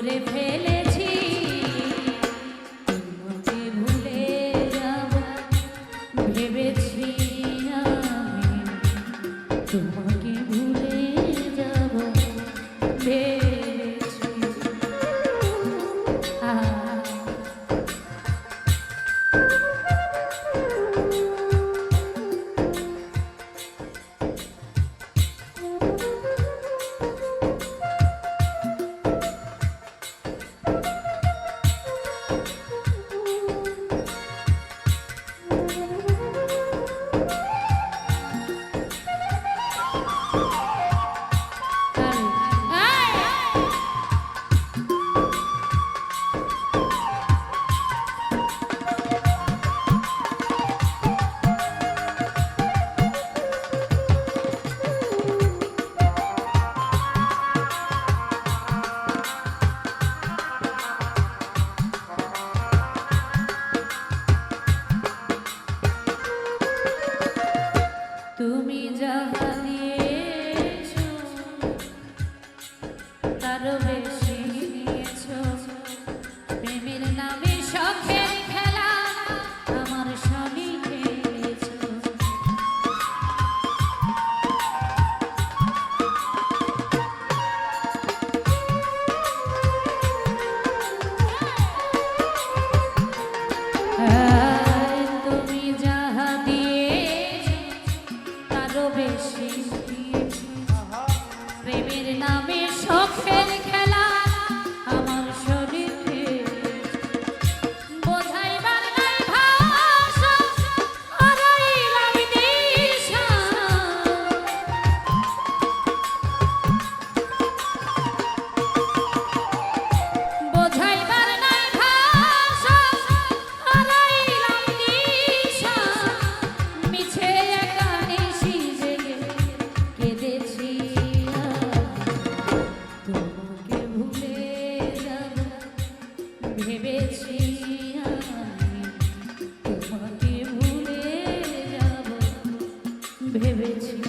করে baby.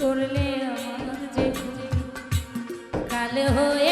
করলে আমার যে কালে হয়ে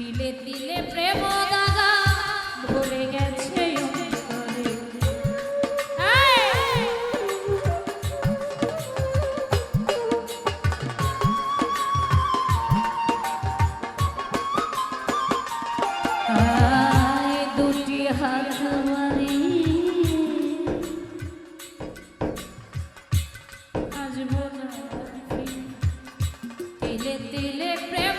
তিলে তিলে প্রেম দাদা ভরে গেছে দুটি তিলে তিলে প্রেম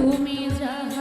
তুমি যাহা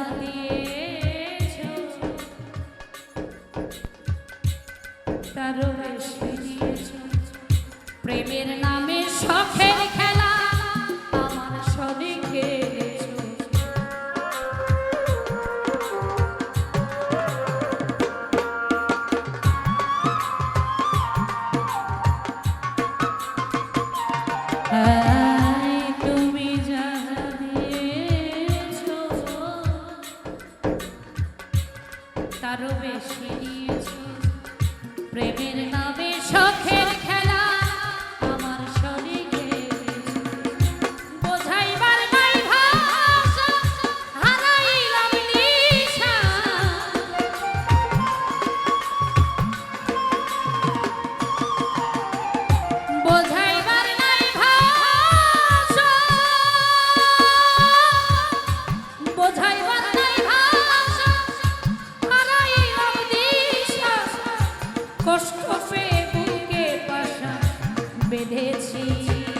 Thank you.